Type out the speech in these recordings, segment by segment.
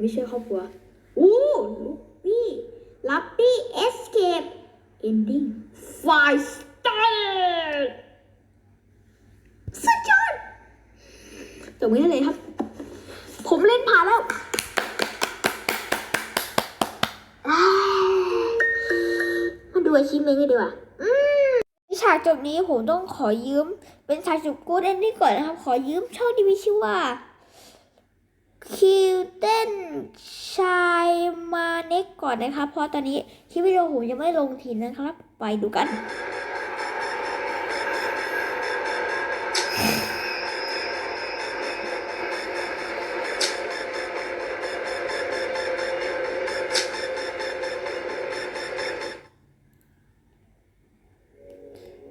ไมผมถึงไม่ช่วยครอบครัวอู้ลูปี้ลับปี้เอสเคปเอนดิ้งไฟสไตล์สุดยอดตบมือให้เลยครับ ผมเล่นผ่านแล้วมาดูอาชีพเมนกันดีกว่าอืมฉากจบนี้ผมต้องขอยืม เป็นฉากจบกูดเอนดิ้งก่อนนะครับ ขอยืมช่องที่มีชื่อว่า คิวเต้นชายมาเน็กก่อนนะครับ เพราะตอนนี้คลิปวิดีโอผมยังไม่ลงทีนะครับ ไปดูกัน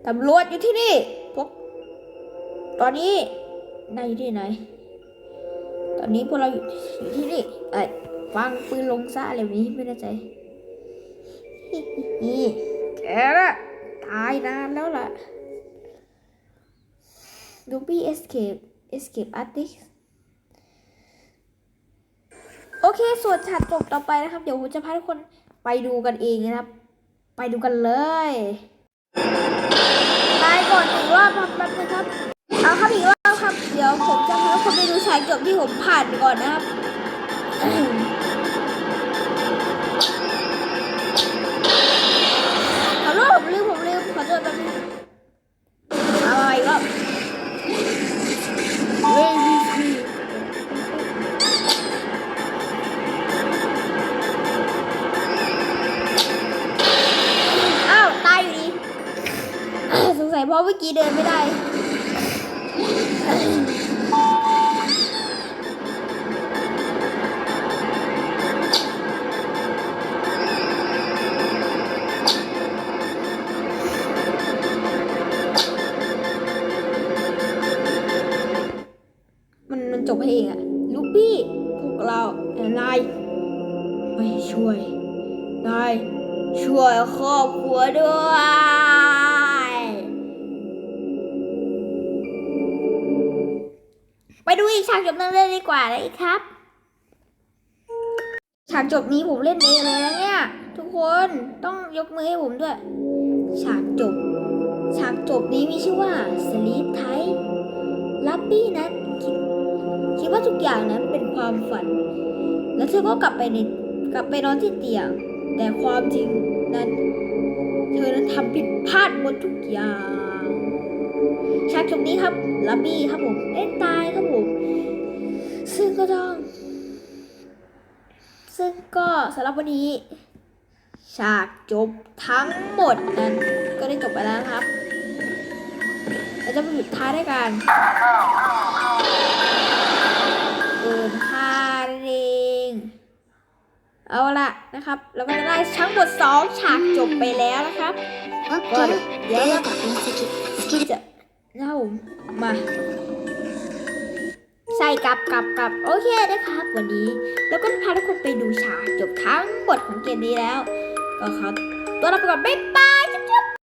ตำรวจอยู่ที่นี่พวกตอนนี้นายอยู่ที่ไหน ตอนนี้พวกเราอยู่อยู่ที่นี่เอ้ยวางปืนลงซะอะไรแบบนี้ไม่แน่ใจนี่แกละตายนานแล้วล่ะ Ruby Escape Escape Artist โอเค ส่วนฉากจบต่อไปนะครับ เดี๋ยวผมจะพาทุกคนไปดูกันเองนะครับ ไปดูกันเลย ตายก่อนหนึ่งรอบครับแป๊บนึงครับ เอาครับอีกรอบครับ เดี๋ยวผมจะพาทุกคนไปดูฉากจบที่ผมผ่านก่อนนะครับขอโทษผมลืมผมลืมขอโทษแป๊บนึงเอาใหม่อีกรอบเว้ยวีซีอ้าวตายอยู่ดีสงสัยเพราะเมื่อกี้เดินไม่ได้ มันมันจบให้เองอะลูบี้พวกเราแต่นายไม่ช่วยนายช่วยครอบครัวด้วย ดูอีกฉากจบนั้นเลยดีกว่าเลยครับ ฉากจบนี้ผมเล่นเองเลยนะเนี่ย ทุกคนต้องยกมือให้ผมด้วย ฉากจบ ฉากจบนี้มีชื่อว่า Sleep Tight ลับบี้นั้นคิดคิดว่าทุกอย่างนั้นเป็นความฝัน แล้วเธอก็กลับไปในกลับไปนอนที่เตียง แต่ความจริงนั้น เธอนั้นทำผิดพลาดหมดทุกอย่าง ฉากจบนี้ครับลับบี้ครับผมเล่นตายครับผมซึ่งก็ต้อง ซึ่งก็สำหรับวันนี้ ฉากจบทั้งหมดนั้นก็ได้จบไปแล้วนะครับเราจะไปปิดท้ายด้วยกันเปิดค่านั่นเองเอาละนะครับ เราก็จะได้ทั้งหมดสองฉากจบไปแล้วนะครับก็เดี๋ยวเราจะ นะครับผมมา ใส่กลับกลับกลับโอเคนะครับ วันนี้เราก็พาทุกคนไปดูฉากจบทั้งหมดของเกมนี้แล้ว ก็ขอตัวลาไปก่อนบ๊ายบาย